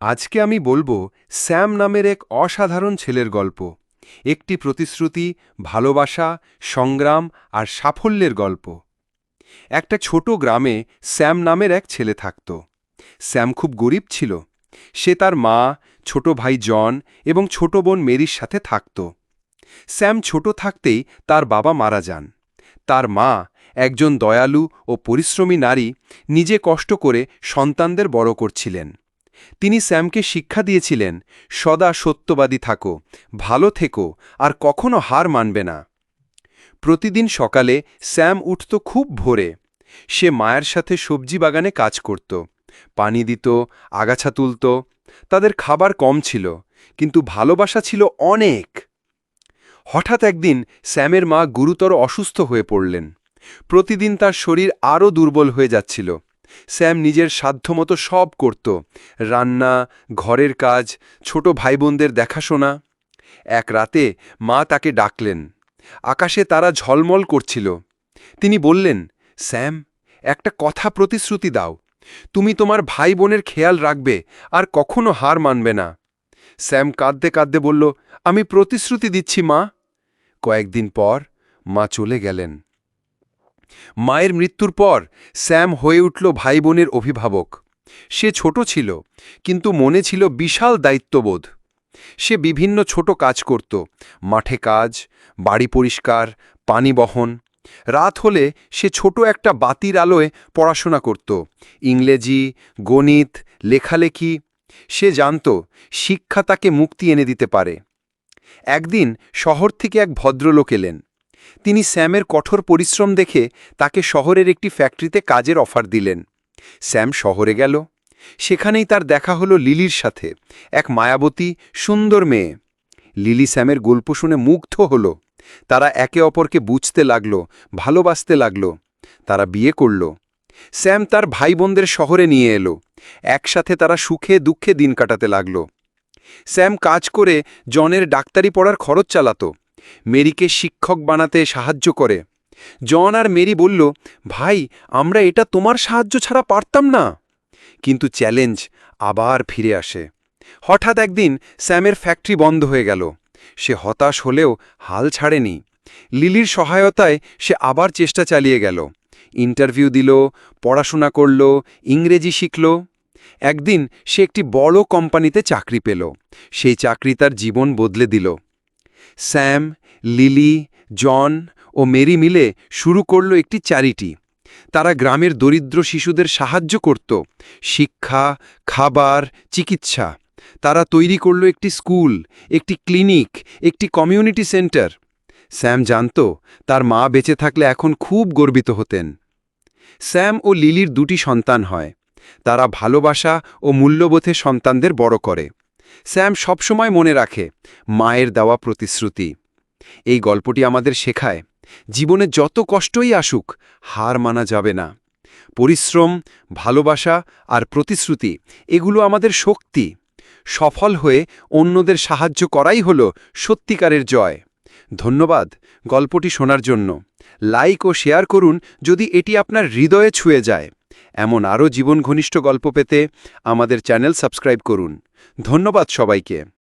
আজকে আমি বলব স্যাম নামের এক অসাধারণ ছেলের গল্প। একটি প্রতিশ্রুতি, ভালোবাসা, সংগ্রাম আর সাফল্যের গল্প। একটা ছোট গ্রামে স্যাম নামের এক ছেলে থাকত। স্যাম খুব গরিব ছিল। সে তার মা, ছোট ভাই জন এবং ছোট বোন মেরির সাথে থাকত। স্যাম ছোট থাকতেই তার বাবা মারা যান। তার মা, একজন দয়ালু ও পরিশ্রমী নারী, নিজে কষ্ট করে সন্তানদের বড় করছিলেন। তিনি স্যামকে শিক্ষা দিয়েছিলেন, সদা সত্যবাদী থাকো, ভালো থেকো, আর কখনো হার মানবে না। প্রতিদিন সকালে স্যাম উঠত খুব ভোরে। সে মায়ের সাথে সবজি বাগানে কাজ করত। পানি দিত, আগাছা তুলত, তাদের খাবার কম ছিল, কিন্তু ভালোবাসা ছিল অনেক। হঠাৎ একদিন স্যামের মা গুরুতর অসুস্থ হয়ে পড়লেন। প্রতিদিন তার শরীর আরও দুর্বল হয়ে যাচ্ছিল। স্যাম নিজের সাধ্যমতো সব করত। রান্না, ঘরের কাজ, ছোট ভাইবোনদের দেখাশোনা। এক রাতে মা তাকে ডাকলেন। আকাশে তারা ঝলমল করছিল। তিনি বললেন, স্যাম, একটা কথা প্রতিশ্রুতি দাও। তুমি তোমার ভাই বোনের খেয়াল রাখবে আর কখনো হার মানবে না। স্যাম কাঁদতে কাঁদতে বলল, আমি প্রতিশ্রুতি দিচ্ছি, মা। কয়েকদিন পর মা চলে গেলেন। মায়ের মৃত্যুর পর স্যাম হয়ে উঠল ভাই বোনের অভিভাবক। সে ছোট ছিল, কিন্তু মনে ছিল বিশাল দায়িত্ববোধ। সে বিভিন্ন ছোট কাজ করত, মাঠে কাজ, বাড়ি পরিষ্কার, পানি বহন। রাত হলে সে ছোট একটা বাতির আলোয় পড়াশোনা করত, ইংরেজি, গণিত, লেখালেখি। সে জানত শিক্ষা তাকে মুক্তি এনে দিতে পারে। একদিন শহর থেকে এক ভদ্রলোক এলেন। তিনি স্যামের কঠোর পরিশ্রম দেখে তাকে শহরের একটি ফ্যাক্টরিতে কাজের অফার দিলেন। স্যাম শহরে গেল। সেখানেই তার দেখা হলো লিলির সাথে, এক মায়াবতী, সুন্দর মেয়ে। লিলি স্যামের গল্প শুনে মুগ্ধ হল। তারা একে অপরকে বুঝতে লাগল, ভালোবাসতে লাগল। তারা বিয়ে করল। স্যাম তার ভাই বোনদের শহরে নিয়ে এলো। একসাথে তারা সুখে দুঃখে দিন কাটাতে লাগল। স্যাম কাজ করে জনের ডাক্তারি পড়ার খরচ চালাতো। মেরিকে শিক্ষক বানাতে সাহায্য করে। জন আর মেরি বলল, ভাই, আমরা এটা তোমার সাহায্য ছাড়া পারতাম না। কিন্তু চ্যালেঞ্জ আবার ফিরে আসে। হঠাৎ একদিন স্যামের ফ্যাক্টরি বন্ধ হয়ে গেল। সে হতাশ হলেও হাল ছাড়েনি। লিলির সহায়তায় সে আবার চেষ্টা চালিয়ে গেল। ইন্টারভিউ দিল, পড়াশোনা করল, ইংরেজি শিখল। একদিন সে একটি বড় কোম্পানিতে চাকরি পেল। সেই চাকরি তার জীবন বদলে দিল। স্যাম, লিলি, জন ও মেরি মিলে শুরু করল একটি চ্যারিটি। তারা গ্রামের দরিদ্র শিশুদের সাহায্য করত। শিক্ষা, খাবার, চিকিৎসা। তারা তৈরি করল একটি স্কুল, একটি ক্লিনিক, একটি কমিউনিটি সেন্টার। স্যাম জানত, তার মা বেঁচে থাকলে এখন খুব গর্বিত হতেন। স্যাম ও লিলির দুটি সন্তান হয়। তারা ভালোবাসা ও মূল্যবোধে সন্তানদের বড় করে। স্যাম সবসময় মনে রাখে, মায়ের দেওয়া প্রতিশ্রুতি। এই গল্পটি আমাদের শেখায়, জীবনে যত কষ্টই আসুক, হার মানা যাবে না। পরিশ্রম, ভালোবাসা আর প্রতিশ্রুতি, এগুলো আমাদের শক্তি। সফল হয়ে অন্যদের সাহায্য করাই হল সত্যিকারের জয়। ধন্যবাদ গল্পটি শোনার জন্য। লাইক ও শেয়ার করুন যদি এটি আপনার হৃদয়ে ছুঁয়ে যায়। এমন আরও জীবন ঘনিষ্ঠ গল্প পেতে আমাদের চ্যানেল সাবস্ক্রাইব করুন। ধন্যবাদ সবাইকে।